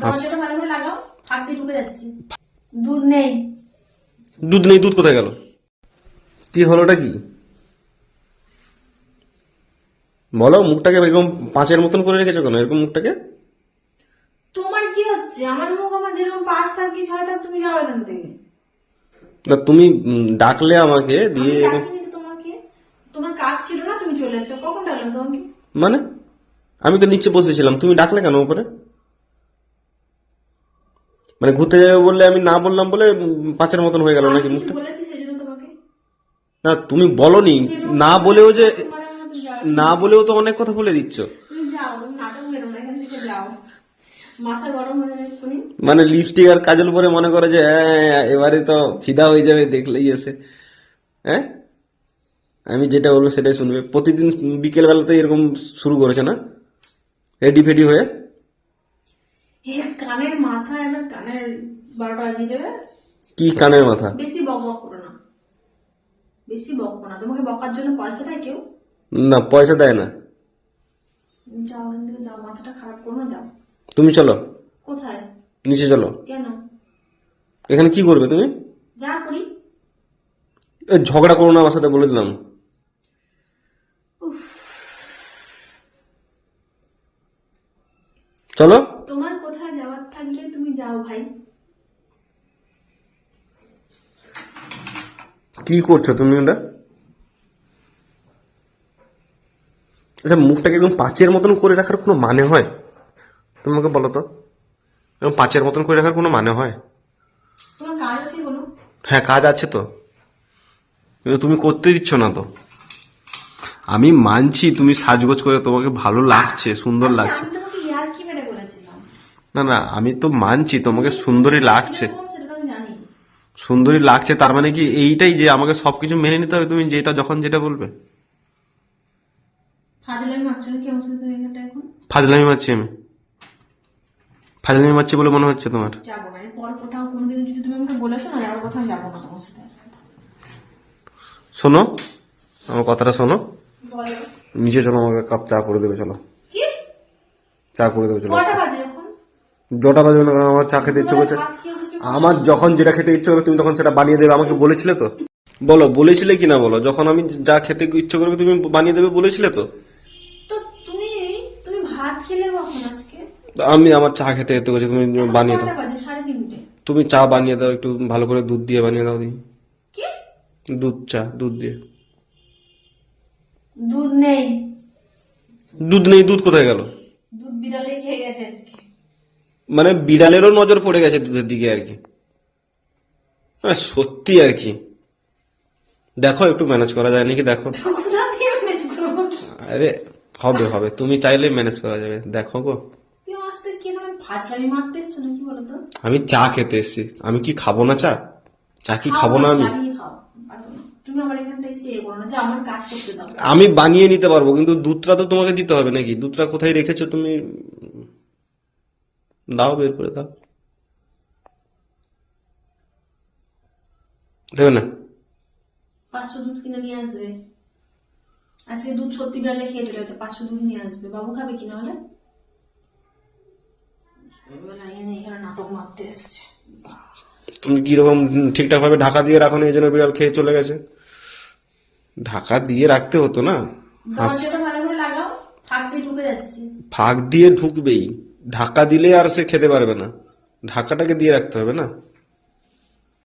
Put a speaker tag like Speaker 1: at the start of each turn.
Speaker 1: দরজাটা ভালো করে লাগাও হাত দিয়ে ঢুকে যাচ্ছে। দুধ নেই।
Speaker 2: দুধ নেই দুধ কোথায় গেল? কি হলোটা কি? বলো মুখটাকে এরকম পাঁচের মতন করে রেখেছো কেন? এরকম মুখটাকে?
Speaker 1: তোমার কি হচ্ছে? আমার মুখ আমার যেরকম পাঁচ থাক কি ছয় থাক তুমি যাও এখান থেকে।
Speaker 2: না তুমি ডাকলে আমাকে দিয়ে এরকম-
Speaker 1: তোমাকে। তোমার কাজ ছিল না তুমি চলে এসো। কখন ডাকলাম তোমাকে?
Speaker 2: মানে? আমি তো নিচে বসেছিলাম। তুমি ডাকলে কেন উপরে? মানে ঘুরতে যাবে বললে আমি না বললাম বলে পাঁচের মতন হয়ে গেল নাকি মুখটা? না তুমি বলনি। না বলেও যে। না বলেও তো অনেক কথা বলে দিচ্ছ।
Speaker 1: হয়ে
Speaker 2: মানে লিপস্টিক আর কাজল পরে মনে করে যে হ্যাঁ এবারে তো ফিদা হয়ে যাবে দেখলেই এসে। হ্যাঁ? আমি যেটা বলব সেটাই শুনবে। প্রতিদিন বিকেল বেলাতে এরকম শুরু করেছে না? রেডি ফেডি হয়ে?
Speaker 1: এ কানের মাথা এবার কানের বারোটা বাজিয়ে দেবে।
Speaker 2: কি কানের মাথা?
Speaker 1: বেশি বক বক করো না। বেশি বকবো না। তোমাকে বকার জন্য পয়সা দেয় কেউ?
Speaker 2: না পয়সা দেয় না।
Speaker 1: যাও এখান থেকে যাও। মাথাটা খারাপ করো না যাও।
Speaker 2: তুমি চলো।
Speaker 1: কোথায়?
Speaker 2: নিচে চলো।
Speaker 1: কেন?
Speaker 2: এখানে কি করবে তুমি?
Speaker 1: যা করি।
Speaker 2: ঝগড়া করো না আমার সাথে বলে দিলাম। চলো
Speaker 1: তোমার কোথায় যাওয়ার থাকলে
Speaker 2: কি করছ তুমি ওটা? আচ্ছা মুখটাকে একদম পাঁচের মতন করে রাখার কোনো মানে হয়? তোমাকে বলো তো। এরকম পাঁচের মতন করে রাখার কোনো মানে হয়?
Speaker 1: তোমার কাজ আছে কোনো?
Speaker 2: হ্যাঁ কাজ আছে তো। কিন্তু তুমি করতে দিচ্ছ না তো। আমি মানছি তুমি সাজগোজ করে তোমাকে ভালো লাগছে সুন্দর
Speaker 1: আচ্ছা,
Speaker 2: লাগছে
Speaker 1: আমি তোমাকে ইয়ার কি মেরে বলেছিলাম
Speaker 2: না না আমি তো মানছি তোমাকে সুন্দরী লাগছে। সুন্দরী লাগছে তার মানে কি এইটাই যে আমাকে সবকিছু মেনে নিতে হবে তুমি যেটা যখন যেটা বলবে।
Speaker 1: ফাজলামি মারছো
Speaker 2: আমি। ফাজলামি মারছি বলে মনে হচ্ছে তোমার। শোনো আমার কথাটা শোনো। নিচে চলো আমাকে কাপ চা করে দেবে চলো। চা করে দেবে চলো। জটা বাজবে না কারণ আমার চা খেতে ইচ্ছে করছে। আমার যখন যেটা খেতে ইচ্ছে করবে তুমি তখন সেটা বানিয়ে দেবে। আমাকে বলেছিলে তো? বলো বলেছিলে কি না বলো? যখন আমি যা খেতে ইচ্ছে করবে তুমি বানিয়ে দেবে বলেছিলে তো?
Speaker 1: তো তুমি তুমি ভাত খেলে কখন আজকে?
Speaker 2: আমি আমার চা খেতে ইচ্ছে করছে তুমি বানিয়ে দাও। তুমি চা বানিয়ে দাও একটু ভালো করে দুধ দিয়ে বানিয়ে দাও দিই
Speaker 1: কি?
Speaker 2: দুধ চা দুধ দিয়ে।
Speaker 1: দুধ নেই।
Speaker 2: দুধ নেই দুধ কোথায় গেল
Speaker 1: দুধ বিড়ালে খেয়ে গেছে আজকে
Speaker 2: মানে বিড়ালেরও নজর পড়ে গেছে দুধের দিকে আর কি। হ্যাঁ, সত্যি আর কি। দেখো একটু ম্যানেজ করা যায় নাকি? দেখো। আরে হবে হবে। তুমি চাইলে ম্যানেজ করা যাবে। দেখো গো। আমি চা খেতে এসেছি। আমি কি খাব না চা? চা কি খাব না আমি? আমি বানিয়ে নিতে পারব কিন্তু দুধটা তো তোমাকে দিতে হবে নাকি? দুধটা কোথায় রেখেছো তুমি? দাও বের করে দাও। দেবে না?
Speaker 1: পাঁচশো দুধ কিনে নিয়ে আসবে। আজকে দুধ সত্যি বিড়ালে খেয়ে চলে গেছে পাঁচশো দুধ নিয়ে আসবে। বাবু খাবে হলে নাটক মারতে এসছে
Speaker 2: তুমি কীরকম ঠিকঠাক ভাবে ঢাকা দিয়ে রাখো না এই জন্য বিড়াল খেয়ে চলে গেছে। ঢাকা দিয়ে রাখতে হতো না?
Speaker 1: যাচ্ছে।
Speaker 2: ফাঁক দিয়ে ঢুকবেই। ঢাকা দিলে আর সে খেতে পারবে না। ঢাকাটাকে দিয়ে রাখতে হবে না?